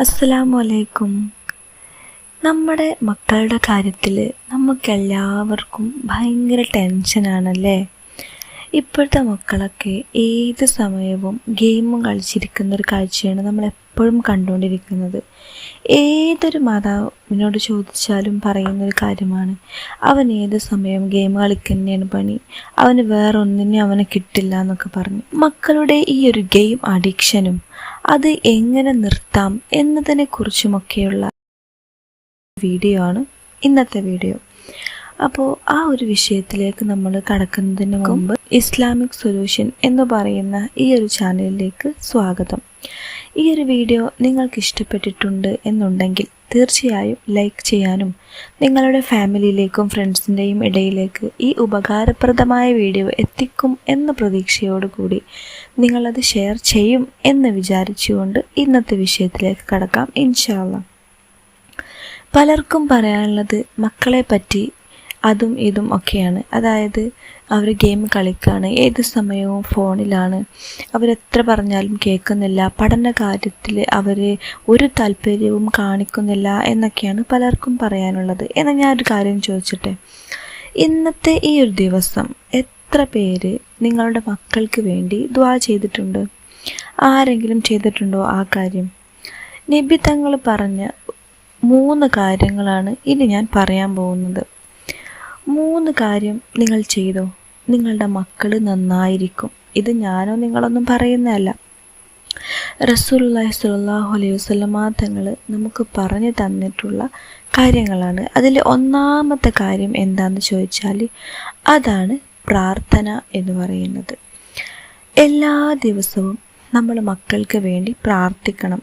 അസ്സലാമു അലൈക്കും നമ്മുടെ മക്കളുടെ കാര്യത്തിൽ നമുക്കെല്ലാവർക്കും ഭയങ്കര ടെൻഷനാണല്ലേ? ഇപ്പോഴത്തെ മക്കളൊക്കെ ഏത് സമയവും ഗെയിമും കളിച്ചിരിക്കുന്ന ഒരു കാഴ്ചയാണ് നമ്മൾ എപ്പോഴും കണ്ടുകൊണ്ടിരിക്കുന്നത്. ഏതൊരു മാതാവിനോട് ചോദിച്ചാലും പറയുന്ന ഒരു കാര്യമാണ് അവൻ ഏത് സമയവും ഗെയിം കളിക്കുന്നതാണ് പണി. അവന് വേറെ ഒന്നിനും അവനെ കിട്ടില്ല എന്നൊക്കെ പറഞ്ഞു. മക്കളുടെ ഈ ഒരു ഗെയിം അഡിക്ഷനും അത് എങ്ങനെ നിർത്താം എന്നതിനെ കുറിച്ചുമൊക്കെയുള്ള വീഡിയോ ആണ് ഇന്നത്തെ വീഡിയോ. അപ്പോൾ ആ ഒരു വിഷയത്തിലേക്ക് നമ്മൾ കടക്കുന്നതിന് മുമ്പ് ഇസ്ലാമിക് സൊല്യൂഷൻ എന്ന് പറയുന്ന ഈ ഒരു ചാനലിലേക്ക് സ്വാഗതം. ഈ ഒരു വീഡിയോ നിങ്ങൾക്ക് ഇഷ്ടപ്പെട്ടിട്ടുണ്ട് എന്നുണ്ടെങ്കിൽ തീർച്ചയായും ലൈക്ക് ചെയ്യാനും നിങ്ങളുടെ ഫാമിലിയിലേക്കും ഫ്രണ്ട്സിന്റെയും ഇടയിലേക്ക് ഈ ഉപകാരപ്രദമായ വീഡിയോ എത്തിക്കും എന്ന പ്രതീക്ഷയോടുകൂടി നിങ്ങളത് ഷെയർ ചെയ്യും എന്ന് വിചാരിച്ചുകൊണ്ട് ഇന്നത്തെ വിഷയത്തിലേക്ക് കടക്കാം ഇൻഷാല്ല പലർക്കും പറയാനുള്ളത് മക്കളെ പറ്റി അതും ഇതും ഒക്കെയാണ്. അതായത് അവർ ഗെയിം കളിക്കുകയാണ് ഏത് സമയവും ഫോണിലാണ്. അവരെത്ര പറഞ്ഞാലും കേൾക്കുന്നില്ല. പഠന കാര്യത്തിൽ അവർ ഒരു താല്പര്യവും കാണിക്കുന്നില്ല എന്നൊക്കെയാണ് പലർക്കും പറയാനുള്ളത്. എന്നാൽ ഞാൻ ഒരു കാര്യം ചോദിച്ചിട്ടെ. ഇന്നത്തെ ഈ ഒരു ദിവസം എത്ര പേര് നിങ്ങളുടെ മക്കൾക്ക് വേണ്ടി ദ്വാ ചെയ്തിട്ടുണ്ട്? ആരെങ്കിലും ചെയ്തിട്ടുണ്ടോ ആ കാര്യം? നബി തങ്ങൾ പറഞ്ഞ മൂന്ന് കാര്യങ്ങളാണ് ഇനി ഞാൻ പറയാൻ പോകുന്നത്. മൂന്ന് കാര്യം നിങ്ങൾ ചെയ്തോ. നിങ്ങളുടെ മക്കൾ നന്നായിരിക്കും. ഇത് ഞാനോ നിങ്ങളൊന്നും പറയുന്നതല്ല. റസൂലുള്ളാഹി സ്വല്ലല്ലാഹു അലൈഹി വസല്ലമ തങ്ങൾ നമുക്ക് പറഞ്ഞു തന്നിട്ടുള്ള കാര്യങ്ങളാണ്. അതിൽ ഒന്നാമത്തെ കാര്യം എന്താണെന്ന് ചോദിച്ചാൽ അതാണ് പ്രാർത്ഥന എന്ന് പറയുന്നത്. എല്ലാ ദിവസവും നമ്മൾ മക്കൾക്ക് വേണ്ടി പ്രാർത്ഥിക്കണം.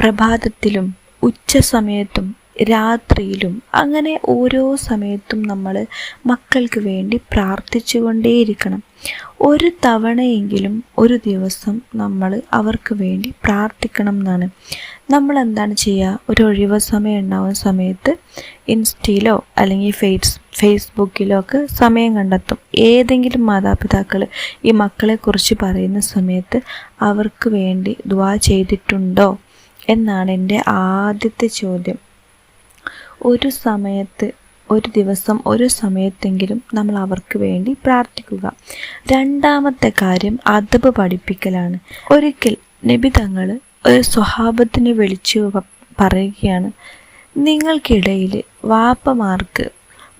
പ്രഭാതത്തിലും ഉച്ച സമയത്തും രാത്രിയിലും അങ്ങനെ ഓരോ സമയത്തും നമ്മൾ മക്കൾക്ക് വേണ്ടി പ്രാർത്ഥിച്ചുകൊണ്ടേയിരിക്കണം. ഒരു തവണയെങ്കിലും ഒരു ദിവസം നമ്മൾ അവർക്ക് വേണ്ടി പ്രാർത്ഥിക്കണം എന്നാണ്. നമ്മൾ എന്താണ് ചെയ്യുക ഒരു ഒഴിവ് സമയം ഉണ്ടാവുന്ന സമയത്ത് ഇൻസ്റ്റയിലോ അല്ലെങ്കിൽ ഫേസ് ഫേസ്ബുക്കിലോ ഒക്കെ സമയം കണ്ടെത്തും. ഏതെങ്കിലും മാതാപിതാക്കൾ ഈ മക്കളെക്കുറിച്ച് പറയുന്ന സമയത്ത് അവർക്ക് വേണ്ടി ദ്വാ ചെയ്തിട്ടുണ്ടോ? എന്നാണ് എന്റെ ആദ്യത്തെ ചോദ്യം. ഒരു സമയത്ത് ഒരു ദിവസം ഒരു സമയത്തെങ്കിലും നമ്മൾ അവർക്ക് വേണ്ടി പ്രാർത്ഥിക്കുക. രണ്ടാമത്തെ കാര്യം അതബ് പഠിപ്പിക്കലാണ്. ഒരിക്കൽ നബി തങ്ങൾ ഒരു സ്വഹാബത്തിനെ വിളിച്ചു പറയുകയാണ് നിങ്ങൾക്കിടയിൽ വാപ്പമാർക്ക്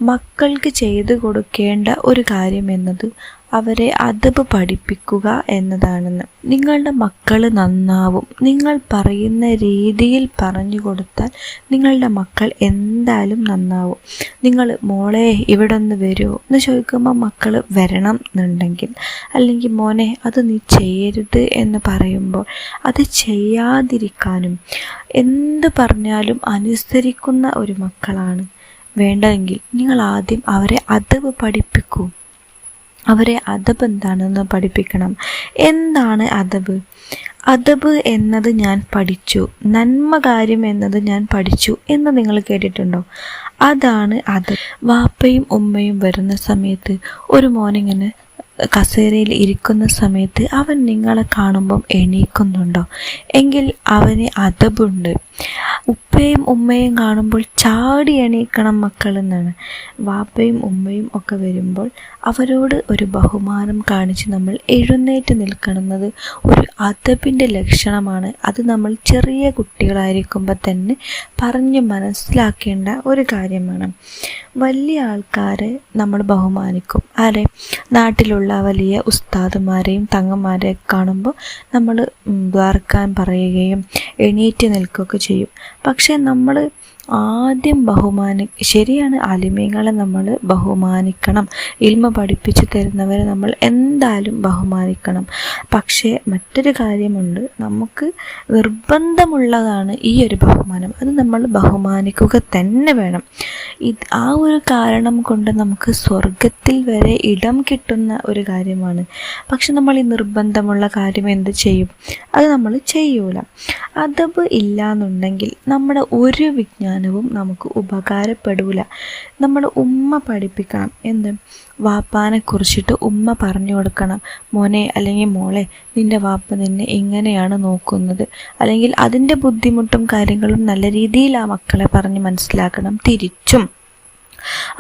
മക്കൾക്ക് ചെയ്തു കൊടുക്കേണ്ട ഒരു കാര്യം എന്നത് അവരെ അതബ് പഠിപ്പിക്കുക എന്നതാണെന്ന്. നിങ്ങളുടെ മക്കൾ നന്നാവും. നിങ്ങൾ പറയുന്ന രീതിയിൽ പറഞ്ഞു കൊടുത്താൽ നിങ്ങളുടെ മക്കൾ എന്തായാലും നന്നാവും. നിങ്ങൾ മോളെ ഇവിടെ ഒന്ന് വരുമോ എന്ന് ചോദിക്കുമ്പോൾ മക്കൾ വരണം എന്നുണ്ടെങ്കിൽ. അല്ലെങ്കിൽ മോനെ അത് നീ ചെയ്യരുത് എന്ന് പറയുമ്പോൾ അത് ചെയ്യാതിരിക്കാനും എന്ത് പറഞ്ഞാലും അനുസരിക്കുന്ന ഒരു മക്കളാണ് വേണ്ടതെങ്കിൽ. നിങ്ങൾ ആദ്യം അവരെ അതവ് പഠിപ്പിക്കൂ. അവരെ അതബ് എന്താണെന്ന് പഠിപ്പിക്കണം. എന്താണ് അതബ് അതബ് എന്നത് ഞാൻ പഠിച്ചു. നന്മ കാര്യം എന്നത് ഞാൻ പഠിച്ചു എന്ന് നിങ്ങൾ കേട്ടിട്ടുണ്ടോ? അതാണ് അത് വാപ്പയും ഉമ്മയും വരുന്ന സമയത്ത് ഒരു മോനിങ്ങനെ കസേരയിൽ ഇരിക്കുന്ന സമയത്ത് അവൻ നിങ്ങളെ കാണുമ്പം എണീക്കുന്നുണ്ടോ? എങ്കിൽ അവന് അതബുണ്ട്. ഉപ്പയും ഉമ്മയും കാണുമ്പോൾ ചാടി എണീക്കണം മക്കൾ എന്നാണ്. വാപ്പയും ഉമ്മയും ഒക്കെ വരുമ്പോൾ അവരോട് ഒരു ബഹുമാനം കാണിച്ച് നമ്മൾ എഴുന്നേറ്റ് നിൽക്കണമെന്നത് ഒരു അതബിന്റെ ലക്ഷണമാണ്. അത് നമ്മൾ ചെറിയ കുട്ടികളായിരിക്കുമ്പോൾ തന്നെ പറഞ്ഞ് മനസ്സിലാക്കേണ്ട ഒരു കാര്യമാണ്. വലിയ ആൾക്കാരെ നമ്മൾ ബഹുമാനിക്കും. ആരെ? നാട്ടിലുള്ള വലിയ ഉസ്താദുമാരെയും തങ്ങന്മാരെയും കാണുമ്പോൾ നമ്മൾ ദ്വാർക്കാൻ പറയുകയും എണീറ്റ് നിൽക്കുകയൊക്കെ ചെയ്യും. പക്ഷേ നമ്മൾ ആദ്യം ബഹുമാനി ശരിയാണ് അലിമീങ്ങളെ നമ്മൾ ബഹുമാനിക്കണം. ഇൽമ പഠിപ്പിച്ചു തരുന്നവരെ നമ്മൾ എന്തായാലും ബഹുമാനിക്കണം. പക്ഷേ മറ്റൊരു കാര്യമുണ്ട്. നമുക്ക് നിർബന്ധമുള്ളതാണ് ഈ ഒരു ബഹുമാനം. അത് നമ്മൾ ബഹുമാനിക്കുക തന്നെ വേണം. ഇത് ആ ഒരു കാരണം കൊണ്ട് നമുക്ക് സ്വർഗത്തിൽ വരെ ഇടം കിട്ടുന്ന ഒരു കാര്യമാണ്. പക്ഷെ നമ്മൾ ഈ നിർബന്ധമുള്ള കാര്യം എന്ത് ചെയ്യും? അത് നമ്മൾ ചെയ്യൂല. അതബ് ഇല്ല എന്നുണ്ടെങ്കിൽ നമ്മുടെ ഒരു വിജ്ഞാനം ജ്ഞാനവും നമുക്ക് ഉപകാരപ്പെടൂല. നമ്മുടെ ഉമ്മ പഠിപ്പിക്കണം. എന്ന് വാപ്പാനെ കുറിച്ചിട്ട് ഉമ്മ പറഞ്ഞു കൊടുക്കണം. മോനെ അല്ലെങ്കിൽ മോളെ നിന്റെ വാപ്പ നിന്നെ എങ്ങനെയാണ് നോക്കുന്നത്? അല്ലെങ്കിൽ അതിന്റെ ബുദ്ധിമുട്ടും കാര്യങ്ങളും നല്ല രീതിയിൽ ആ മക്കളെ പറഞ്ഞ് മനസ്സിലാക്കണം. തിരിച്ചും.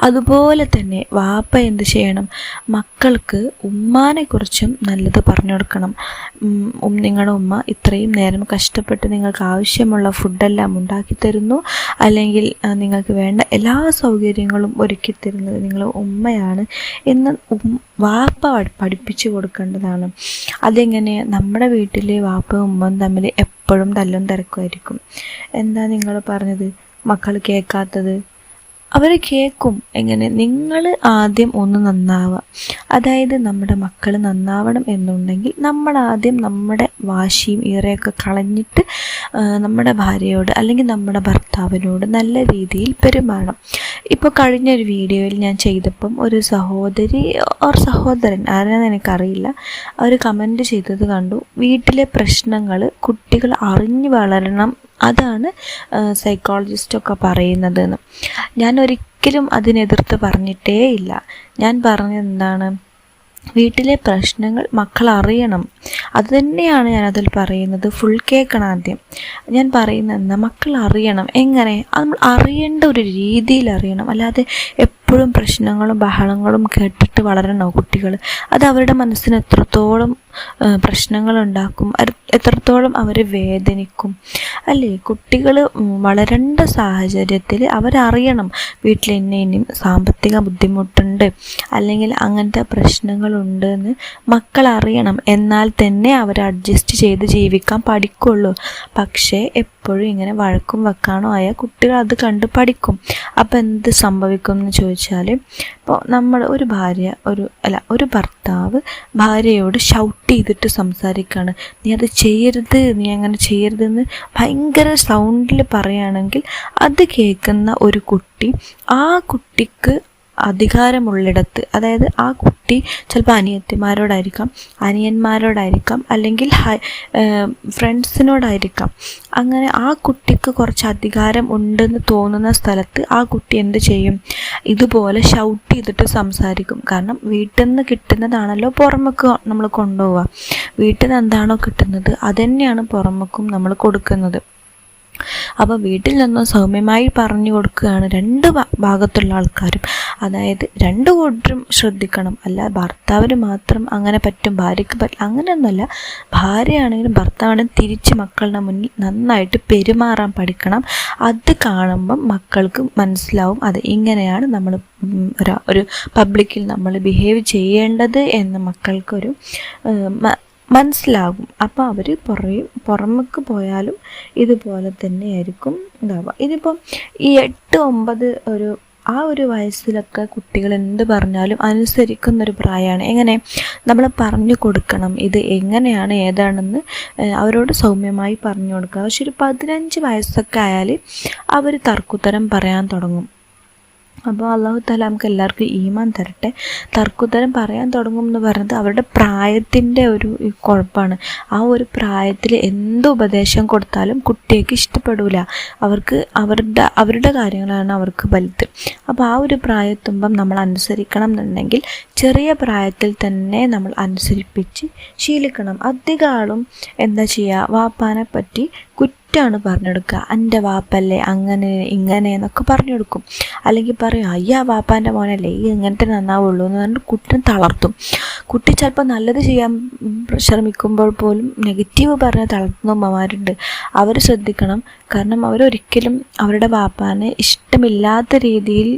അതുപോലെ തന്നെ വാപ്പ എന്ത് ചെയ്യണം? മക്കൾക്ക് ഉമ്മാനെക്കുറിച്ചും നല്ലത് പറഞ്ഞു കൊടുക്കണം. നിങ്ങളുടെ ഉമ്മ ഇത്രയും നേരം കഷ്ടപ്പെട്ട് നിങ്ങൾക്ക് ആവശ്യമുള്ള ഫുഡെല്ലാം ഉണ്ടാക്കി തരുന്നു. അല്ലെങ്കിൽ നിങ്ങൾക്ക് വേണ്ട എല്ലാ സൗകര്യങ്ങളും ഒരുക്കി തരുന്നത് നിങ്ങളുടെ ഉമ്മയാണ് എന്ന് വാപ്പ പഠിപ്പിച്ചു കൊടുക്കേണ്ടതാണ്. അതെങ്ങനെ? നമ്മുടെ വീട്ടിലെ വാപ്പയും ഉമ്മയും തമ്മിൽ എപ്പോഴും തല്ലും തിരക്കുമായിരിക്കും എന്താ നിങ്ങൾ പറഞ്ഞത്? മക്കൾ കേൾക്കാത്തത്? അവർ കേൾക്കും എങ്ങനെ നിങ്ങൾ ആദ്യം ഒന്ന് നന്നാവുക. അതായത് നമ്മുടെ മക്കൾ നന്നാവണം എന്നുണ്ടെങ്കിൽ നമ്മൾ ആദ്യം നമ്മുടെ വാശിയും ഈറയൊക്കെ കളഞ്ഞിട്ട് നമ്മുടെ ഭാര്യയോട് അല്ലെങ്കിൽ നമ്മുടെ ഭർത്താവിനോട് നല്ല രീതിയിൽ പെരുമാറണം. ഇപ്പോൾ കഴിഞ്ഞൊരു വീഡിയോയിൽ ഞാൻ ചെയ്തപ്പം ഒരു സഹോദരി ഓർ സഹോദരൻ ആരാന്ന് എനിക്കറിയില്ല അവർ കമന്റ് ചെയ്തത് കണ്ടു. വീട്ടിലെ പ്രശ്നങ്ങൾ കുട്ടികൾ അറിഞ്ഞു വളരണം അതാണ് സൈക്കോളജിസ്റ്റൊക്കെ പറയുന്നതെന്ന്. ഞാൻ ഒരിക്കലും അതിനെതിർത്ത് പറഞ്ഞിട്ടേ ഇല്ല. ഞാൻ പറഞ്ഞത് എന്താണ് വീട്ടിലെ പ്രശ്നങ്ങൾ മക്കൾ അറിയണം. അത് തന്നെയാണ് ഞാൻ അതിൽ പറയുന്നത് ഫുൾ കേൾക്കണം ആദ്യം. ഞാൻ പറയുന്നത് എന്താ മക്കൾ അറിയണം. എങ്ങനെ? അത് നമ്മൾ അറിയേണ്ട ഒരു രീതിയിൽ അറിയണം. അല്ലാതെ എപ്പോഴും പ്രശ്നങ്ങളും ബഹളങ്ങളും കേട്ടിട്ട് വളരണോ കുട്ടികൾ? അത് അവരുടെ മനസ്സിന് എത്രത്തോളം പ്രശ്നങ്ങളുണ്ടാക്കും. എത്രത്തോളം അവരെ വേദനിക്കും. അല്ലേ? കുട്ടികൾ വളരേണ്ട സാഹചര്യത്തിൽ അവരറിയണം. വീട്ടിൽ എന്നെ ഇനിയും സാമ്പത്തിക ബുദ്ധിമുട്ടുണ്ട്. അല്ലെങ്കിൽ അങ്ങനത്തെ പ്രശ്നങ്ങളുണ്ട് എന്ന് മക്കൾ അറിയണം എന്നാൽ തന്നെ അവർ അഡ്ജസ്റ്റ് ചെയ്ത് ജീവിക്കാൻ പഠിക്കുള്ളൂ. പക്ഷേ എപ്പോഴും ഇങ്ങനെ വഴക്കും വെക്കാനോ ആയ കുട്ടികൾ അത് കണ്ട് പഠിക്കും. അപ്പോൾ എന്ത് സംഭവിക്കും എന്ന് ചോദിച്ചാൽ ഇപ്പോൾ നമ്മൾ ഒരു ഭാര്യ ഒരു അല്ല ഒരു ഭർത്താവ് ഭാര്യയോട് ഷൗട്ട് ചെയ്തിട്ട് സംസാരിക്കുകയാണ് നീ അത് ചെയ്യരുത് നീ അങ്ങനെ ചെയ്യരുതെന്ന് ഭയങ്കര സൗണ്ടിൽ പറയുകയാണെങ്കിൽ അത് കേൾക്കുന്ന ഒരു കുട്ടി ആ കുട്ടിക്ക് അധികാരമുള്ളിടത്ത് അതായത് ആ കുട്ടി ചിലപ്പോൾ അനിയത്തിമാരോടായിരിക്കാം അനിയന്മാരോടായിരിക്കാം അല്ലെങ്കിൽ ഹൈ ഫ്രണ്ട്സിനോടായിരിക്കാം. അങ്ങനെ ആ കുട്ടിക്ക് കുറച്ച് അധികാരം ഉണ്ടെന്ന് തോന്നുന്ന സ്ഥലത്ത് ആ കുട്ടി എന്ത് ചെയ്യും? ഇതുപോലെ ഷൗട്ട് ചെയ്തിട്ട് സംസാരിക്കും. കാരണം വീട്ടിൽ നിന്ന് കിട്ടുന്നതാണല്ലോ പുറമേക്ക് നമ്മൾ കൊണ്ടുപോവുക. വീട്ടിൽ നിന്ന് എന്താണോ കിട്ടുന്നത് അതന്നെയാണ് പുറമേക്കും നമ്മൾ കൊടുക്കുന്നത്. അപ്പോൾ വീട്ടിൽ നിന്നും സൗമ്യമായി പറഞ്ഞു കൊടുക്കുകയാണ് രണ്ട് ഭാഗത്തുള്ള ആൾക്കാരും. അതായത് രണ്ടു കൂട്ടരും ശ്രദ്ധിക്കണം. അല്ല ഭർത്താവിന് മാത്രം അങ്ങനെ പറ്റും ഭാര്യയ്ക്ക് പറ്റും അങ്ങനെയൊന്നുമല്ല. ഭാര്യയാണെങ്കിലും ഭർത്താവാണെങ്കിലും തിരിച്ച് മക്കളുടെ മുന്നിൽ നന്നായിട്ട് പെരുമാറാൻ പഠിക്കണം. അത് കാണുമ്പം മക്കൾക്ക് മനസ്സിലാവും അത് ഇങ്ങനെയാണ് നമ്മൾ ഒരു പബ്ലിക്കിൽ നമ്മൾ ബിഹേവ് ചെയ്യേണ്ടത് എന്ന് മക്കൾക്കൊരു മനസ്സിലാകും. അപ്പോൾ അവർ പുറയും പുറമേക്ക് പോയാലും ഇതുപോലെ തന്നെയായിരിക്കും ഇതാവുക ഇതിപ്പം ഈ എട്ട് ഒമ്പത് ഒരു ആ ഒരു വയസ്സിലൊക്കെ കുട്ടികൾ എന്ത് പറഞ്ഞാലും അനുസരിക്കുന്നൊരു പ്രായമാണ് എങ്ങനെ? നമ്മൾ പറഞ്ഞു കൊടുക്കണം. ഇത് എങ്ങനെയാണ് ഏതാണെന്ന് അവരോട് സൗമ്യമായി പറഞ്ഞു കൊടുക്കുക. പക്ഷെ ഒരു പതിനഞ്ച് വയസ്സൊക്കെ ആയാൽ അവർ തർക്കുത്തരം പറയാൻ തുടങ്ങും. അപ്പോൾ അള്ളാഹു താല നമുക്ക് എല്ലാവർക്കും ഈമാൻ തരട്ടെ. തർക്കുത്തരം പറയാൻ തുടങ്ങും എന്ന് പറയുന്നത് അവരുടെ പ്രായത്തിന്റെ ഒരു കുഴപ്പമാണ് ആ ഒരു പ്രായത്തിൽ എന്ത് ഉപദേശം കൊടുത്താലും കുട്ടിക്ക് ഇഷ്ടപ്പെടില്ല അവർക്ക് അവരുടെ അവരുടെ കാര്യങ്ങളാണ് അവർക്ക് വലുത്. അപ്പോൾ ആ ഒരു പ്രായത്തുമ്പം നമ്മൾ അനുസരിക്കണം എന്നുണ്ടെങ്കിൽ ചെറിയ പ്രായത്തിൽ തന്നെ നമ്മൾ അനുസരിപ്പിച്ച് ശീലിക്കണം. അധികം എന്താ ചെയ്യുക വാപ്പാനെ പറ്റി കുറ്റാണ് പറഞ്ഞെടുക്കുക. എന്റെ വാപ്പല്ലേ അങ്ങനെ ഇങ്ങനെ എന്നൊക്കെ പറഞ്ഞു കൊടുക്കും അല്ലെങ്കിൽ പറയും അയ്യാ വാപ്പാന്റെ മോനല്ലേ ഈ ഇങ്ങനത്തെ നന്നാവുള്ളൂ എന്ന് പറഞ്ഞിട്ട് കുട്ടിനെ തളർത്തും. കുട്ടി ചിലപ്പോൾ നല്ലത് ചെയ്യാൻ ശ്രമിക്കുമ്പോൾ പോലും നെഗറ്റീവ് പറഞ്ഞ് തളർത്തുന്ന അമ്മമാരുണ്ട് അവർ ശ്രദ്ധിക്കണം. കാരണം അവരൊരിക്കലും അവരുടെ വാപ്പാനെ ഇഷ്ടമില്ലാത്ത രീതിയിൽ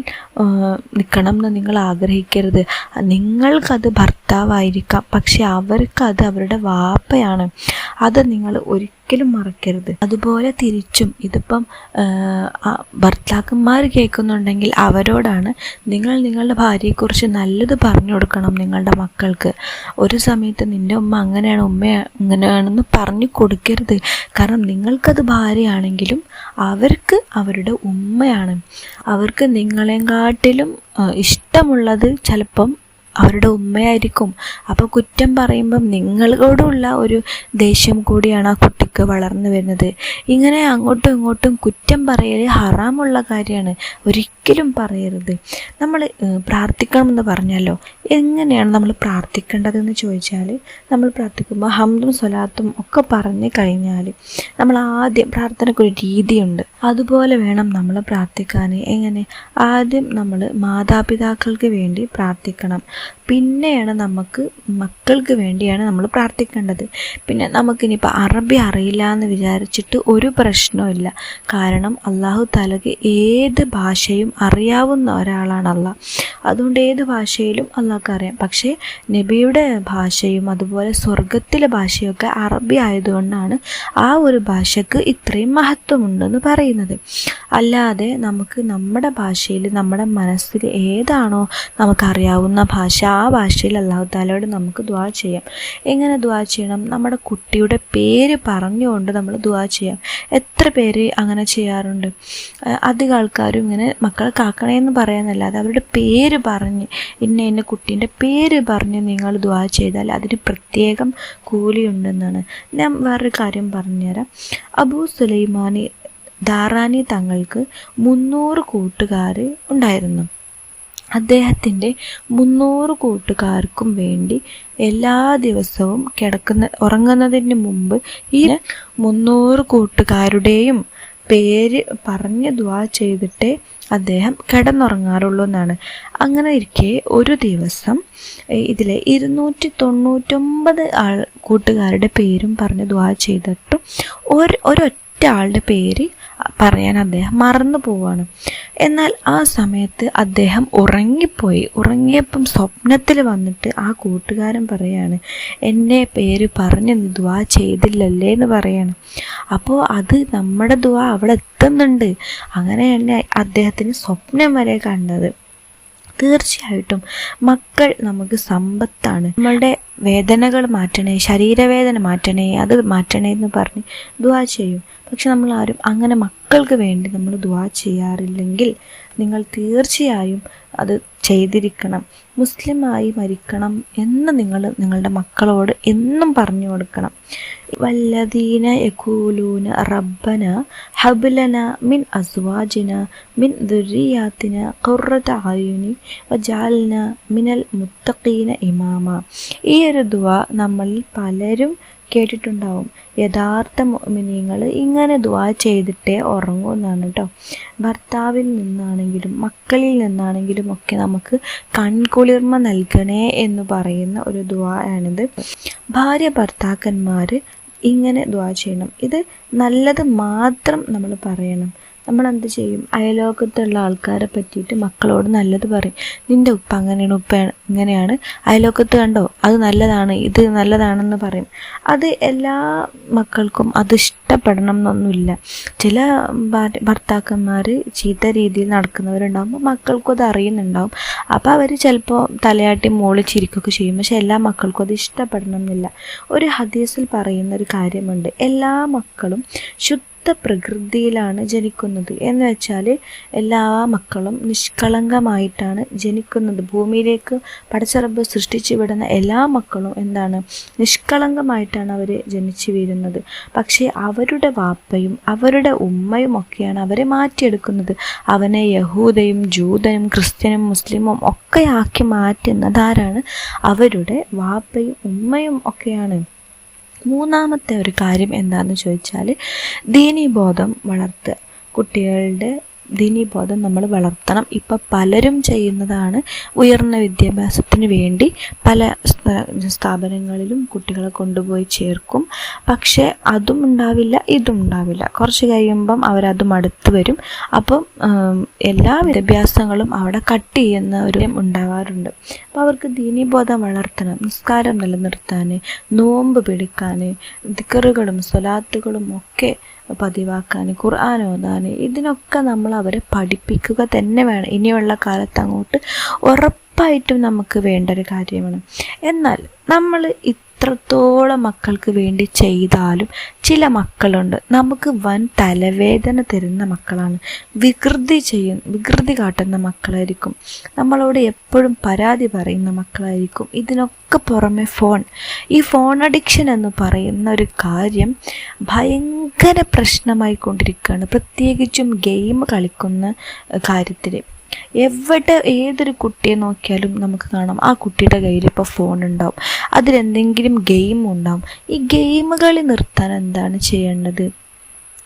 നിൽക്കണം എന്ന് നിങ്ങൾ ആഗ്രഹിക്കരുത്. നിങ്ങൾക്കത് ഭർത്താവായിരിക്കാം. പക്ഷെ അവർക്കത് അവരുടെ വാപ്പയാണ്. അത് നിങ്ങൾ ഒരിക്കലും മറക്കരുത്. അതുപോലെ തിരിച്ചും ഇതിപ്പം ഭർത്താക്കന്മാർ കേൾക്കുന്നുണ്ടെങ്കിൽ അവരോടാണ് നിങ്ങൾ നിങ്ങളുടെ ഭാര്യയെക്കുറിച്ച് നല്ലത് പറഞ്ഞു കൊടുക്കണം നിങ്ങളുടെ മക്കൾക്ക്. ഒരു സമയത്ത് നിന്റെ ഉമ്മ അങ്ങനെയാണ് ഉമ്മ അങ്ങനെയാണെന്ന് പറഞ്ഞു കൊടുക്കരുത്. കാരണം നിങ്ങൾക്കത് ഭാര്യയാണെങ്കിലും അവർക്ക് അവരുടെ ഉമ്മയാണ്. അവർക്ക് നിങ്ങളെക്കാട്ടിലും ഇഷ്ടമുള്ളത് ചിലപ്പം അവരുടെ ഉമ്മയായിരിക്കും. അപ്പോൾ കുറ്റം പറയുമ്പം നിങ്ങളോടുള്ള ഒരു ദേഷ്യം കൂടിയാണ് ആ കുട്ടിക്ക് വളർന്നു വരുന്നത്. ഇങ്ങനെ അങ്ങോട്ടും ഇങ്ങോട്ടും കുറ്റം പറയൽ ഹറാമുള്ള കാര്യമാണ്. ഒരിക്കലും പറയരുത്. നമ്മൾ പ്രാർത്ഥിക്കണമെന്ന് പറഞ്ഞല്ലോ എങ്ങനെയാണ് നമ്മൾ പ്രാർത്ഥിക്കേണ്ടതെന്ന് ചോദിച്ചാൽ നമ്മൾ പ്രാർത്ഥിക്കുമ്പോൾ ഹംദും സ്വലാത്തും ഒക്കെ പറഞ്ഞു കഴിഞ്ഞാൽ നമ്മൾ ആദ്യം പ്രാർത്ഥനയ്ക്ക് രീതിയുണ്ട്. അതുപോലെ വേണം നമ്മൾ പ്രാർത്ഥിക്കാൻ എങ്ങനെ? ആദ്യം നമ്മൾ മാതാപിതാക്കൾക്ക് വേണ്ടി പ്രാർത്ഥിക്കണം. പിന്നെയാണ് നമുക്ക് മക്കൾക്ക് വേണ്ടിയാണ് നമ്മൾ പ്രാർത്ഥിക്കേണ്ടത്. പിന്നെ നമുക്കിനിപ്പോൾ അറബി അറിയില്ല എന്ന് വിചാരിച്ചിട്ട് ഒരു പ്രശ്നമില്ല കാരണം അള്ളാഹു താലക്ക് ഏത് ഭാഷയും അറിയാവുന്ന ഒരാളാണ് അള്ളാഹ് അതുകൊണ്ട് ഏത് ഭാഷയിലും അള്ളാഹ്ക്ക് അറിയാം. പക്ഷേ നബിയുടെ ഭാഷയും അതുപോലെ സ്വർഗത്തിലെ ഭാഷയൊക്കെ അറബി ആയതുകൊണ്ടാണ് ആ ഒരു ഭാഷയ്ക്ക് ഇത്രയും മഹത്വമുണ്ടെന്ന് പറയുന്നത്. അല്ലാതെ നമുക്ക് നമ്മുടെ ഭാഷയിൽ നമ്മുടെ മനസ്സിൽ ഏതാണോ നമുക്കറിയാവുന്ന ഭാഷ ആ ഭാഷയിൽ അള്ളാഹു താലയോട് നമുക്ക് ദ്വാ ചെയ്യാം. എങ്ങനെ ദ്വാ ചെയ്യണം? നമ്മുടെ കുട്ടിയുടെ പേര് പറഞ്ഞുകൊണ്ട് നമ്മൾ ദ്വാ ചെയ്യാം. എത്ര പേര് അങ്ങനെ ചെയ്യാറുണ്ട്? അധികം ആൾക്കാരും ഇങ്ങനെ മക്കളെ കാക്കണേന്ന് പറയാനല്ലാതെ അവരുടെ പേര് പറഞ്ഞ് ഇന്ന ഇന്ന കുട്ടീന്റെ പേര് പറഞ്ഞ് നിങ്ങൾ ദ്വാ ചെയ്താൽ അതിന് പ്രത്യേകം കൂലിയുണ്ടെന്നാണ്. ഞാൻ വേറൊരു കാര്യം പറഞ്ഞുതരാം. അബൂ സുലൈമാനി ദാറാനി തങ്ങൾക്ക് മുന്നൂറ് കൂട്ടുകാർ ഉണ്ടായിരുന്നു. അദ്ദേഹത്തിന്റെ മുന്നൂറ് കൂട്ടുകാർക്കും വേണ്ടി എല്ലാ ദിവസവും കിടക്കുന്ന ഉറങ്ങുന്നതിന് മുമ്പ് ഈ മുന്നൂറ് കൂട്ടുകാരുടെയും പേര് പറഞ്ഞ് ദ്വാ ചെയ്തിട്ടേ അദ്ദേഹം കിടന്നുറങ്ങാറുള്ളൂ എന്നാണ്. അങ്ങനെ ഇരിക്കെ ഒരു ദിവസം ഇതിലെ ഇരുന്നൂറ്റി തൊണ്ണൂറ്റൊമ്പത് ആൾ കൂട്ടുകാരുടെ പേരും പറഞ്ഞ് ദ്വാ ചെയ്തിട്ടും ഒരു ഒരൊറ്റ ആളുടെ പേര് പറയാൻ അദ്ദേഹം മറന്നു പോവാണ്. എന്നാൽ ആ സമയത്ത് അദ്ദേഹം ഉറങ്ങിപ്പോയി. ഉറങ്ങിയപ്പം സ്വപ്നത്തിൽ വന്നിട്ട് ആ കൂട്ടുകാരൻ പറയാണ് എന്നെ പേര് പറഞ്ഞ് ദ്വാ ചെയ്തില്ലല്ലേ എന്ന് പറയാണ്. അപ്പോൾ അത് നമ്മുടെ ദ്വാ അവിടെ എത്തുന്നുണ്ട്. അങ്ങനെ തന്നെ അദ്ദേഹത്തിന് സ്വപ്നം വരെ കണ്ടത്. തീർച്ചയായിട്ടും മക്കൾ നമുക്ക് സമ്പത്താണ്. നമ്മളുടെ വേദനകൾ മാറ്റണേ ശരീരവേദന മാറ്റണേ അത് മാറ്റണേ എന്ന് പറഞ്ഞ് ദുവാ ചെയ്യും. പക്ഷെ നമ്മൾ ആരും അങ്ങനെ മക്കൾക്ക് വേണ്ടി നമ്മൾ ദുവാ ചെയ്യാറില്ലെങ്കിൽ നിങ്ങൾ തീർച്ചയായും അത് ചെയ്തിരിക്കണം. മുസ്ലിമായി മരിക്കണം എന്ന് നിങ്ങൾ നിങ്ങളുടെ മക്കളോട് എന്നും പറഞ്ഞു കൊടുക്കണം. വല്ലദീന യകൂലൂന റബ്ബന ഹബ്ലന മിൻ അസ്വാജിന മിൻ ദുരിയാത്തിന ഖുർറത ആയുനി വജാൽന മിനൽ മുത്തഖീന ഇമാമ. ഈ ഒരു ദുവ നമ്മളിൽ പലരും കേട്ടിട്ടുണ്ടാവും. യഥാർത്ഥ മിനിങ്ങൾ ഇങ്ങനെ ദുവാ ചെയ്തിട്ടേ ഉറങ്ങൂ എന്നാണ് കേട്ടോ ഭർത്താവിൽ നിന്നാണെങ്കിലും മക്കളിൽ നിന്നാണെങ്കിലും ഒക്കെ നമുക്ക് കൺകുളിർമ നൽകണേ എന്ന് പറയുന്ന ഒരു ദുവായാണിത് ഭാര്യ ഭർത്താക്കന്മാർ ഇങ്ങനെ ദ്വാ ചെയ്യണം. ഇത് നല്ലത് മാത്രം നമ്മൾ പറയണം. നമ്മൾ എന്ത് ചെയ്യും? അയലോകത്തുള്ള ആൾക്കാരെ പറ്റിയിട്ട് മക്കളോട് നല്ലത് പറയും. നിന്റെ ഉപ്പ അങ്ങനെയാണ് ഉപ്പ ഇങ്ങനെയാണ് അയലോകത്ത് കണ്ടോ? അത് നല്ലതാണ് ഇത് നല്ലതാണെന്ന് പറയും. അത് എല്ലാ മക്കൾക്കും അത് ഇഷ്ടപ്പെടണം എന്നൊന്നുമില്ല ചില ഭർത്താക്കന്മാർ ചീത്ത രീതിയിൽ നടക്കുന്നവരുണ്ടാകുമ്പോൾ മക്കൾക്കും അത് അറിയുന്നുണ്ടാവും. അപ്പോൾ അവർ ചിലപ്പോൾ തലയാട്ടി മോളി ചിരിക്കുകയൊക്കെ ചെയ്യും. പക്ഷെ എല്ലാ മക്കൾക്കും അത് ഇഷ്ടപ്പെടണം എന്നില്ല ഒരു ഹദീസിൽ പറയുന്ന ഒരു കാര്യമുണ്ട്. എല്ലാ മക്കളും ശുദ്ധ പ്രകൃതിയിലാണ് ജനിക്കുന്നത്. എന്ന് വെച്ചാൽ എല്ലാ മക്കളും നിഷ്കളങ്കമായിട്ടാണ് ജനിക്കുന്നത്. ഭൂമിയിലേക്ക് പടച്ചറബ് സൃഷ്ടിച്ചു വിടുന്ന എല്ലാ മക്കളും എന്താണ്? നിഷ്കളങ്കമായിട്ടാണ് അവർ ജനിച്ചു വീഴുന്നത്. പക്ഷേ അവരുടെ വാപ്പയും അവരുടെ ഉമ്മയും ഒക്കെയാണ് അവരെ മാറ്റിയെടുക്കുന്നത്. അവനെ യഹൂദയും ജൂതനും ക്രിസ്ത്യനും മുസ്ലിമും ഒക്കെ ആക്കി മാറ്റുന്നതാരാണ്? അവരുടെ വാപ്പയും ഉമ്മയും ഒക്കെയാണ്. മൂന്നാമത്തെ ഒരു കാര്യം എന്താണെന്ന് ചോദിച്ചാൽ ദീനീബോധം വളർത്തുക കുട്ടികളുടെ ദിനീബോധം നമ്മൾ വളർത്തണം. ഇപ്പം പലരും ചെയ്യുന്നതാണ് ഉയർന്ന വിദ്യാഭ്യാസത്തിന് വേണ്ടി പല സ്ഥാപനങ്ങളിലും കുട്ടികളെ കൊണ്ടുപോയി ചേർക്കും. പക്ഷേ അതും ഉണ്ടാവില്ല ഇതും ഉണ്ടാവില്ല. കുറച്ച് കഴിയുമ്പം അവരത് മടുത്ത് വരും. അപ്പം എല്ലാ വിദ്യാഭ്യാസങ്ങളും അവിടെ കട്ട് ചെയ്യുന്ന ഒരു ഉണ്ടാവാറുണ്ട്. അപ്പോൾ അവർക്ക് ദീനീബോധം വളർത്തണം നിസ്കാരം നിലനിർത്താൻ നോമ്പ് പിടിക്കാൻ ദിക്കറുകളും സ്വലാത്തുകളും ഒക്കെ പതിവാക്കാൻ ഖുർആൻ ഓതാൻ ഇതിനൊക്കെ നമ്മൾ അവരെ പഠിപ്പിക്കുക തന്നെ വേണം. ഇനിയുള്ള കാലത്ത് അങ്ങോട്ട് ഉറപ്പായിട്ടും നമുക്ക് വേണ്ട ഒരു കാര്യമാണ്. എന്നാൽ നമ്മൾ എത്രത്തോളം മക്കൾക്ക് വേണ്ടി ചെയ്താലും ചില മക്കളുണ്ട്. നമുക്ക് വൻ തലവേദന തരുന്ന മക്കളാണ്. വികൃതി ചെയ്യും വികൃതി കാട്ടുന്ന മക്കളായിരിക്കും. നമ്മളോട് എപ്പോഴും പരാതി പറയുന്ന മക്കളായിരിക്കും. ഇതിനൊക്കെ പുറമെ ഫോൺ. ഈ ഫോൺ അഡിക്ഷൻ എന്ന് പറയുന്ന ഒരു കാര്യം ഭയങ്കര പ്രശ്നമായി കൊണ്ടിരിക്കുകയാണ്. പ്രത്യേകിച്ചും ഗെയിം കളിക്കുന്ന കാര്യത്തിൽ എവിടെ ഏതൊരു കുട്ടിയെ നോക്കിയാലും നമുക്ക് കാണാം. ആ കുട്ടിയുടെ കയ്യിൽ ഇപ്പോൾ ഫോൺ ഉണ്ടാവും. അതിലെന്തെങ്കിലും ഗെയിം ഉണ്ടാവും. ഈ ഗെയിം കളി നിർത്താൻ എന്താണ് ചെയ്യേണ്ടത്?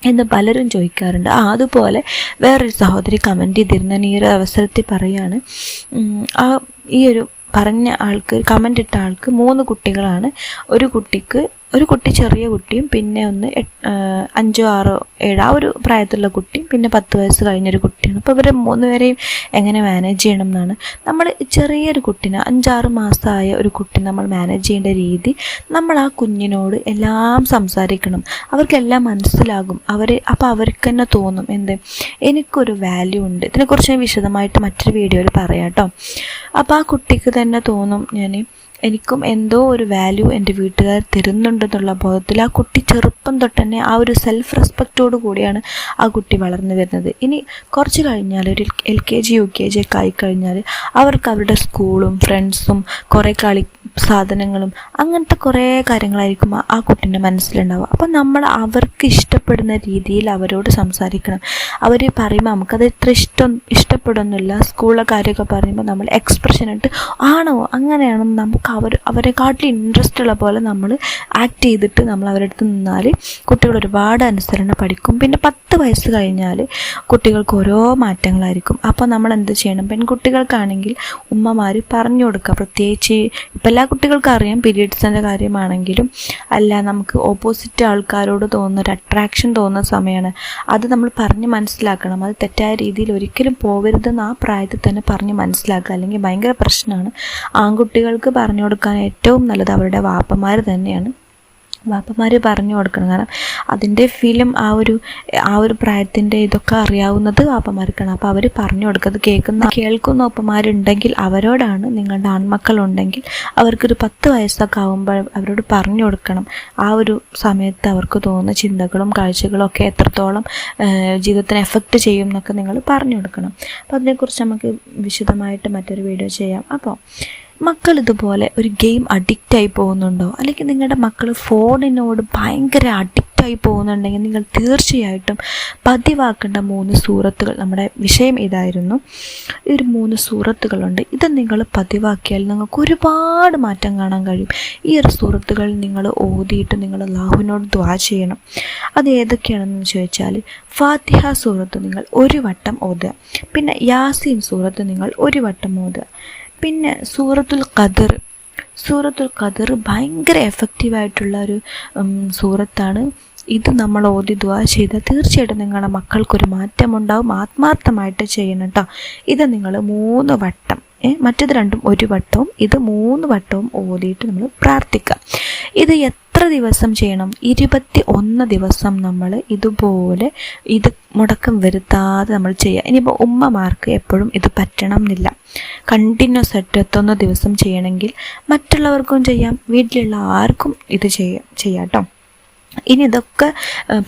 എന്ന് പലരും ചോദിക്കാറുണ്ട്. ആ അതുപോലെ വേറൊരു സഹോദരി കമന്റ് ചെയ്തിരുന്ന. ഈ ഒരു അവസരത്തിൽ പറയാണ്. ആ ഈ ഒരു പറഞ്ഞ ആൾക്ക് കമന്റ് ഇട്ട ആൾക്ക് മൂന്ന് കുട്ടികളാണ്. ഒരു കുട്ടിക്ക് ഒരു കുട്ടി ചെറിയ കുട്ടിയും പിന്നെ ഒന്ന് അഞ്ചോ ആറോ ഏഴോ ആ ഒരു പ്രായത്തിലുള്ള കുട്ടിയും പിന്നെ പത്ത് വയസ്സ് കഴിഞ്ഞൊരു കുട്ടിയാണ്. അപ്പോൾ ഇവരെ മൂന്നുപേരെയും എങ്ങനെ മാനേജ് ചെയ്യണം എന്നാണ്. നമ്മൾ ചെറിയൊരു കുട്ടിനെ അഞ്ചാറ് മാസമായ ഒരു കുട്ടി നമ്മൾ മാനേജ് ചെയ്യേണ്ട രീതി നമ്മൾ ആ കുഞ്ഞിനോട് എല്ലാം സംസാരിക്കണം. അവർക്കെല്ലാം മനസ്സിലാകും. അവർ അപ്പോൾ അവർക്ക് തന്നെ തോന്നും എന്ത്? എനിക്കൊരു വാല്യൂ ഉണ്ട്. ഇതിനെക്കുറിച്ച് ഞാൻ വിശദമായിട്ട് മറ്റൊരു വീഡിയോയിൽ പറയാം കേട്ടോ. അപ്പോൾ ആ കുട്ടിക്ക് തന്നെ തോന്നും ഞാൻ എനിക്കും എന്തോ ഒരു വാല്യൂ എന്റെ വീട്ടുകാർ തരുന്നുണ്ടെന്നുള്ള ബോധത്തിൽ ആ കുട്ടി ചെറുപ്പം തൊട്ട് തന്നെ ആ ഒരു സെൽഫ് റെസ്പെക്റ്റോട് കൂടിയാണ് ആ കുട്ടി വളർന്നു വരുന്നത്. ഇനി കുറച്ച് കഴിഞ്ഞാൽ ഒരു L K G U K G ഒക്കെ ആയിക്കഴിഞ്ഞാൽ അവർക്ക് അവരുടെ സ്കൂളും ഫ്രണ്ട്സും കുറേ കളി സാധനങ്ങളും അങ്ങനത്തെ കുറേ കാര്യങ്ങളായിരിക്കും ആ കുട്ടീന്റെ മനസ്സിലുണ്ടാവുക. അപ്പം നമ്മൾ അവർക്ക് ഇഷ്ടപ്പെടുന്ന രീതിയിൽ അവരോട് സംസാരിക്കണം. അവർ പറയുമ്പോൾ നമുക്കത് ഇത്ര ഇഷ്ടം ഇഷ്ടപ്പെടുന്നില്ല. സ്കൂളിലെ കാര്യമൊക്കെ പറയുമ്പോൾ നമ്മൾ എക്സ്പ്രഷൻ ഇട്ട് ആണോ? അങ്ങനെയാണോ നമുക്ക് അവർ അവരെക്കാട്ടിൽ ഇൻട്രസ്റ്റ് ഉള്ള പോലെ നമ്മൾ ആക്ട് ചെയ്തിട്ട് നമ്മൾ അവരുടെ അടുത്ത് നിന്നാൽ കുട്ടികൾ ഒരുപാട് അനുസരണ പഠിക്കും. പിന്നെ പത്ത് വയസ്സ് കഴിഞ്ഞാൽ കുട്ടികൾക്ക് ഓരോ മാറ്റങ്ങളായിരിക്കും. അപ്പോൾ നമ്മൾ എന്ത് ചെയ്യണം? പെൺകുട്ടികൾക്കാണെങ്കിൽ ഉമ്മമാർ പറഞ്ഞു കൊടുക്കുക. പ്രത്യേകിച്ച് ഇപ്പം കുട്ടികൾക്കും അറിയാം പീരീഡ്സിന്റെ കാര്യമാണെങ്കിലും. അല്ല നമുക്ക് ഓപ്പോസിറ്റ് ആൾക്കാരോട് തോന്നുന്ന ഒരു അട്രാക്ഷൻ തോന്നുന്ന സമയമാണ് അത് നമ്മൾ പറഞ്ഞ് മനസ്സിലാക്കണം. അത് തെറ്റായ രീതിയിൽ ഒരിക്കലും പോകരുതെന്ന് ആ പ്രായത്തിൽ തന്നെ പറഞ്ഞ് മനസ്സിലാക്കുക. അല്ലെങ്കിൽ ഭയങ്കര പ്രശ്നമാണ്. ആൺകുട്ടികൾക്ക് പറഞ്ഞു കൊടുക്കാൻ ഏറ്റവും നല്ലത് അവരുടെ വാപ്പമാർ തന്നെയാണ്. വാപ്പമാർ പറഞ്ഞു കൊടുക്കണം. കാരണം അതിന്റെ ഫീലും ആ ഒരു ആ ഒരു പ്രായത്തിന്റെ ഇതൊക്കെ അറിയാവുന്നത് വാപ്പമാർക്കാണ് അപ്പോൾ അവർ പറഞ്ഞു കൊടുക്കുന്നത് കേൾക്കുന്ന കേൾക്കുന്ന ഒപ്പമാരുണ്ടെങ്കിൽ അവരോടാണ് നിങ്ങളുടെ ആൺമക്കളുണ്ടെങ്കിൽ അവർക്കൊരു പത്ത് വയസ്സൊക്കെ ആകുമ്പോൾ അവരോട് പറഞ്ഞു കൊടുക്കണം. ആ ഒരു സമയത്ത് അവർക്ക് തോന്നുന്ന ചിന്തകളും കാഴ്ചകളും ഒക്കെ എത്രത്തോളം ജീവിതത്തിന് എഫക്റ്റ് ചെയ്യും എന്നൊക്കെ നിങ്ങൾ പറഞ്ഞു കൊടുക്കണം. അപ്പോൾ അതിനെക്കുറിച്ച് നമുക്ക് വിശദമായിട്ട് മറ്റൊരു വീഡിയോ ചെയ്യാം. അപ്പോൾ മക്കൾ ഇതുപോലെ ഒരു ഗെയിം അഡിക്റ്റായി പോകുന്നുണ്ടോ? അല്ലെങ്കിൽ നിങ്ങളുടെ മക്കൾ ഫോണിനോട് ഭയങ്കര അഡിക്റ്റ് ആയി പോകുന്നുണ്ടെങ്കിൽ നിങ്ങൾ തീർച്ചയായിട്ടും പതിവാക്കേണ്ട മൂന്ന് സൂറത്തുകൾ നമ്മുടെ വിഷയം ഇതായിരുന്നു. ഈ ഒരു മൂന്ന് സൂറത്തുകളുണ്ട്. ഇത് നിങ്ങൾ പതിവാക്കിയാൽ നിങ്ങൾക്ക് ഒരുപാട് മാറ്റം കാണാൻ കഴിയും. ഈ ഒരു സൂറത്തുകൾ നിങ്ങൾ ഓതിയിട്ട് നിങ്ങൾ ലാഹുവിനോട് ദ്വാ ചെയ്യണം. അത് ഏതൊക്കെയാണെന്ന് ചോദിച്ചാൽ ഫാത്തിഹ സൂറത്ത് നിങ്ങൾ ഒരു വട്ടം ഓതുക. പിന്നെ യാസീൻ സൂറത്ത് നിങ്ങൾ ഒരു വട്ടം ഓതുക. പിന്നെ സൂറത്തുൽ ഖദർ. സൂറത്തുൽ ഖദർ ഭയങ്കര എഫക്റ്റീവായിട്ടുള്ള ഒരു സൂറത്താണ്. ഇത് നമ്മൾ ഓതി ദ്വാ ചെയ്താൽ തീർച്ചയായിട്ടും നിങ്ങളുടെ മക്കൾക്കൊരു മാറ്റമുണ്ടാവും ആത്മാർത്ഥമായിട്ട് ചെയ്യണം കേട്ടോ ഇത് നിങ്ങൾ മൂന്ന് വട്ടം മറ്റത് രണ്ടും ഒരു വട്ടവും ഇത് മൂന്ന് വട്ടവും ഓതിയിട്ട് നമ്മൾ പ്രാർത്ഥിക്കുക. ഇത് എത്ര ദിവസം ചെയ്യണം? ഇരുപത്തി ഒന്ന് ദിവസം നമ്മൾ ഇതുപോലെ ഇത് മുടക്കം വരുത്താതെ നമ്മൾ ചെയ്യുക ഇനിയിപ്പോൾ ഉമ്മമാർക്ക് എപ്പോഴും ഇത് പറ്റണം എന്നില്ല കണ്ടിന്യൂസ് ആയിട്ട് എത്തുന്ന ദിവസം ചെയ്യണമെങ്കിൽ മറ്റുള്ളവർക്കും ചെയ്യാം. വീട്ടിലുള്ള ആർക്കും ഇത് ചെയ്യാം ചെയ്യാം കേട്ടോ ഇനി ഇതൊക്കെ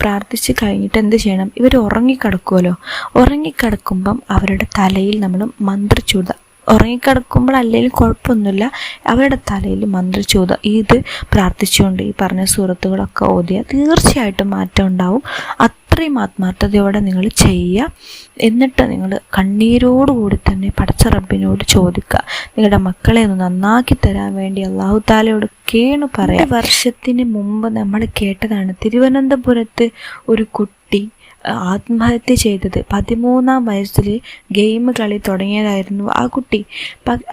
പ്രാർത്ഥിച്ച് കഴിഞ്ഞിട്ട് എന്ത് ചെയ്യണം? ഇവർ ഉറങ്ങിക്കിടക്കുമല്ലോ ഉറങ്ങിക്കിടക്കുമ്പം അവരുടെ തലയിൽ നമ്മൾ മന്ത്രിച്ചൂത ഉറങ്ങിക്കിടക്കുമ്പോൾ അല്ലെങ്കിൽ കുഴപ്പമൊന്നുമില്ല. അവരുടെ തലയിൽ മന്ത്രിച്ചോത ഇത് പ്രാർത്ഥിച്ചുകൊണ്ട് ഈ പറഞ്ഞ സുഹൃത്തുക്കളൊക്കെ ഓതിയ തീർച്ചയായിട്ടും മാറ്റം ഉണ്ടാവും. അത്രയും ആത്മാർത്ഥതയോടെ നിങ്ങൾ ചെയ്യുക. എന്നിട്ട് നിങ്ങൾ കണ്ണീരോടുകൂടി തന്നെ പടച്ച റബ്ബിനോട് ചോദിക്കുക. നിങ്ങളുടെ മക്കളെ ഒന്ന് നന്നാക്കി തരാൻ വേണ്ടി അള്ളാഹു താലയോട് കേണു പറയാം. വർഷത്തിന് മുമ്പ് നമ്മൾ കേട്ടതാണ് തിരുവനന്തപുരത്ത് ഒരു കുട്ടി ആത്മഹത്യ ചെയ്തത്. പതിമൂന്നാം വയസ്സിൽ ഗെയിം കളി തുടങ്ങിയതായിരുന്നു ആ കുട്ടി.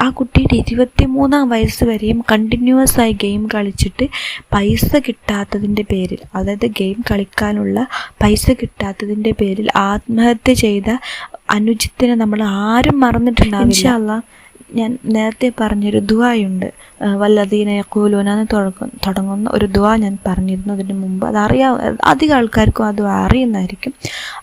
ആ കുട്ടിയുടെ ഇരുപത്തി മൂന്നാം വയസ്സ് വരെയും കണ്ടിന്യൂസ് ആയി ഗെയിം കളിച്ചിട്ട് പൈസ കിട്ടാത്തതിന്റെ പേരിൽ അതായത് ഗെയിം കളിക്കാനുള്ള പൈസ കിട്ടാത്തതിന്റെ പേരിൽ ആത്മഹത്യ ചെയ്ത അനുജിത്തിനെ നമ്മൾ ആരും മറന്നിട്ടുണ്ടാവില്ല. ഞാൻ നേരത്തെ പറഞ്ഞൊരു ദുവായുണ്ട് വല്ലതീനെ യക്കൂലൂനെന്ന് തുടങ്ങുന്ന ഒരു ദുവ ഞാൻ പറഞ്ഞിരുന്നതിന് മുമ്പ് അത് അറിയാ അധികം ആൾക്കാർക്കും അത് അറിയുന്നതായിരിക്കും.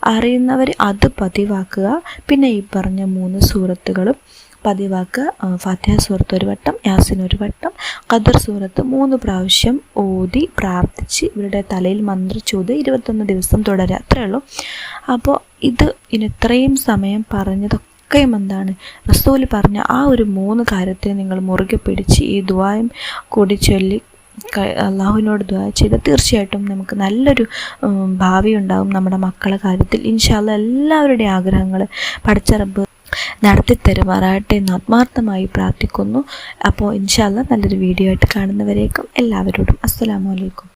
അറിയുന്നവർ അത് പതിവാക്കുക. പിന്നെ ഈ പറഞ്ഞ മൂന്ന് സൂറത്തുകളും പതിവാക്കുക. ഫാത്തിഹ സൂറത്ത് ഒരു വട്ടം യാസിൻ ഒരു വട്ടം ഖദർ സൂറത്ത് മൂന്ന് പ്രാവശ്യം ഓതി പ്രാർത്ഥിച്ച് ഇവരുടെ തലയിൽ മന്ത്രിച്ചോത് ഇരുപത്തൊന്ന് ദിവസം തുടരുക. അത്രേ ഉള്ളൂ. അപ്പോൾ ഇത് ഇത്രയും സമയം പറഞ്ഞതൊക്കെയും എന്താണ്? റസൂൽ പറഞ്ഞ ആ ഒരു മൂന്ന് കാര്യത്തെ നിങ്ങൾ മുറുകെ പിടിച്ച് ഈ ദ്വായം കൂടി ചൊല്ലി അള്ളാഹുവിനോട് ദ്വാ ചെയ്ത് തീർച്ചയായിട്ടും നമുക്ക് നല്ലൊരു ഭാവി ഉണ്ടാകും നമ്മുടെ മക്കളെ കാര്യത്തിൽ. ഇൻഷാല്ല എല്ലാവരുടെയും ആഗ്രഹങ്ങൾ പഠിച്ചറബ് നടത്തി തരുമാറാകട്ടെ എന്ന് ആത്മാർത്ഥമായി പ്രാർത്ഥിക്കുന്നു. അപ്പോൾ ഇൻഷാല്ല നല്ലൊരു വീഡിയോ ആയിട്ട് കാണുന്നവരേക്കും എല്ലാവരോടും അസ്സലാമു അലൈക്കും.